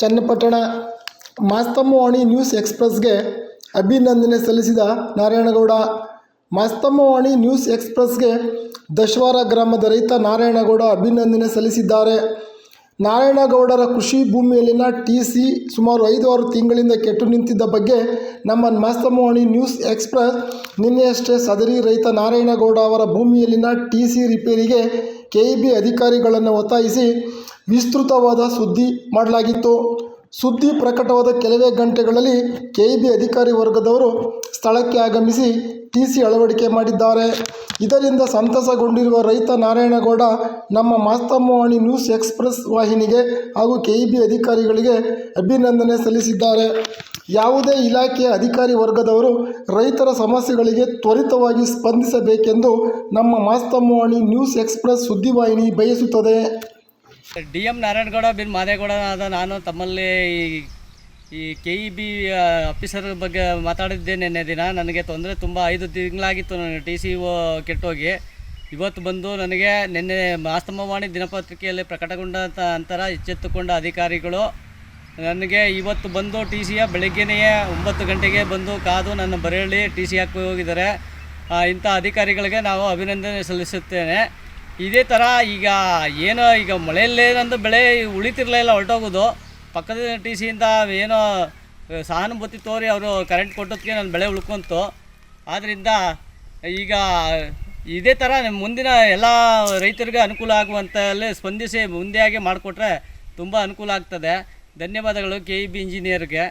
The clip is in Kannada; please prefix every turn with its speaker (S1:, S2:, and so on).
S1: ಚನ್ನಪಟ್ಟಣ ಮಾಸ್ತಮ್ಮವಾಣಿ ನ್ಯೂಸ್ ಎಕ್ಸ್ಪ್ರೆಸ್ಗೆ ಅಭಿನಂದನೆ ಸಲ್ಲಿಸಿದ ನಾರಾಯಣಗೌಡ. ಮಾಸ್ತಮ್ಮವಾಣಿ ನ್ಯೂಸ್ ಎಕ್ಸ್ಪ್ರೆಸ್ಗೆ ದಶವಾರ ಗ್ರಾಮದ ರೈತ ನಾರಾಯಣಗೌಡ ಅಭಿನಂದನೆ ಸಲ್ಲಿಸಿದ್ದಾರೆ. ನಾರಾಯಣಗೌಡರ ಕೃಷಿ ಭೂಮಿಯಲ್ಲಿನ ಟಿ ಸಿ ಸುಮಾರು ಐದು ಆರು ತಿಂಗಳಿಂದ ಕೆಟ್ಟು ನಿಂತಿದ್ದ ಬಗ್ಗೆ ನಮ್ಮ ಮಾಸ್ತಮ್ಮವಾಣಿ ನ್ಯೂಸ್ ಎಕ್ಸ್ಪ್ರೆಸ್ ನಿನ್ನೆಯಷ್ಟೇ ಸದರಿ ರೈತ ನಾರಾಯಣಗೌಡ ಅವರ ಭೂಮಿಯಲ್ಲಿನ ಟಿ ಸಿ ರಿಪೇರಿಗೆ ಕೆ ಇ ಬಿ ಅಧಿಕಾರಿಗಳನ್ನು ಒತ್ತಾಯಿಸಿ ವಿಸ್ತೃತವಾದ ಸುದ್ದಿ ಮಾಡಲಾಗಿತ್ತು. ಸುದ್ದಿ ಪ್ರಕಟವಾದ ಕೆಲವೇ ಗಂಟೆಗಳಲ್ಲಿ ಕೆ ಇ ಬಿ ಅಧಿಕಾರಿ ವರ್ಗದವರು ಸ್ಥಳಕ್ಕೆ ಆಗಮಿಸಿ ಟಿ ಸಿ ಅಳವಡಿಕೆ ಮಾಡಿದ್ದಾರೆ. ಇದರಿಂದ ಸಂತಸಗೊಂಡಿರುವ ರೈತ ನಾರಾಯಣಗೌಡ ನಮ್ಮ ಮಾಸ್ತಮ್ಮವಾಣಿ ನ್ಯೂಸ್ ಎಕ್ಸ್ಪ್ರೆಸ್ ವಾಹಿನಿಗೆ ಹಾಗೂ ಕೆ ಇ ಬಿ ಅಧಿಕಾರಿಗಳಿಗೆ ಅಭಿನಂದನೆ ಸಲ್ಲಿಸಿದ್ದಾರೆ. ಯಾವುದೇ ಇಲಾಖೆಯ ಅಧಿಕಾರಿ ವರ್ಗದವರು ರೈತರ ಸಮಸ್ಯೆಗಳಿಗೆ ತ್ವರಿತವಾಗಿ ಸ್ಪಂದಿಸಬೇಕೆಂದು ನಮ್ಮ ಮಾಸ್ತಮ್ಮವಾಣಿ ನ್ಯೂಸ್ ಎಕ್ಸ್ಪ್ರೆಸ್ ಸುದ್ದಿವಾಹಿನಿ ಬಯಸುತ್ತದೆ.
S2: ಡಿ ಎಂ ನಾರಾಯಣಗೌಡ ಬಿನ್ ಮಾದೇಗೌಡ ಆದ ನಾನು ತಮ್ಮಲ್ಲಿ ಈ- ಈ ಕೆ ಇ ಬಿ ಆಫೀಸರ್ ಬಗ್ಗೆ ಮಾತಾಡಿದ್ದೆ ನಿನ್ನೆ ದಿನ. ನನಗೆ ತೊಂದರೆ ತುಂಬ, ಐದು ತಿಂಗಳಾಗಿತ್ತು ನನಗೆ ಟಿ ಸಿ ಒ ಕೆಟ್ಟೋಗಿ. ಇವತ್ತು ಬಂದು ನನಗೆ ನಿನ್ನೆ ಮಾಸ್ತಮವಾಣಿ ದಿನಪತ್ರಿಕೆಯಲ್ಲಿ ಪ್ರಕಟಗೊಂಡಂಥ ನಂತರ ಎಚ್ಚೆತ್ತುಕೊಂಡ ಅಧಿಕಾರಿಗಳು, ನನಗೆ ಇವತ್ತು ಬಂದು ಟಿ ಸಿಯ ಬೆಳಗ್ಗೆನೇ ಒಂಬತ್ತು ಗಂಟೆಗೆ ಬಂದು ಕಾದು ನನ್ನ ಬರೆಯಲ್ಲಿ ಟಿ ಸಿ ಹಾಕಿ ಹೋಗಿದ್ದಾರೆ. ಇಂಥ ಅಧಿಕಾರಿಗಳಿಗೆ ನಾವು ಅಭಿನಂದನೆ ಸಲ್ಲಿಸುತ್ತೇನೆ. ಇದೇ ಥರ ಈಗ ಏನೋ ಈಗ ಮಳೆಯಲ್ಲೇನಂದು ಬೆಳೆ ಉಳಿತಿರಲಿಲ್ಲ ಹೊರಟೋಗೋದು. ಪಕ್ಕದ ಟಿ ಸಿಯಿಂದ ಏನೋ ಸಹಾನುಭೂತಿ ತೋರಿ ಅವರು ಕರೆಂಟ್ ಕೊಟ್ಟೋದಕ್ಕೆ ನನ್ನ ಬೆಳೆ ಉಳ್ಕೊಂತು. ಆದ್ದರಿಂದ ಈಗ ಇದೇ ಥರ ಮುಂದಿನ ಎಲ್ಲ ರೈತರಿಗೆ ಅನುಕೂಲ ಆಗುವಂತಲ್ಲೇ ಸ್ಪಂದಿಸಿ ಮುಂದೆ ಆಗಿ ಮಾಡಿಕೊಟ್ರೆ ತುಂಬ ಅನುಕೂಲ ಆಗ್ತದೆ. ಧನ್ಯವಾದಗಳು ಕೆ ಇ ಬಿ ಇಂಜಿನಿಯರ್ಗೆ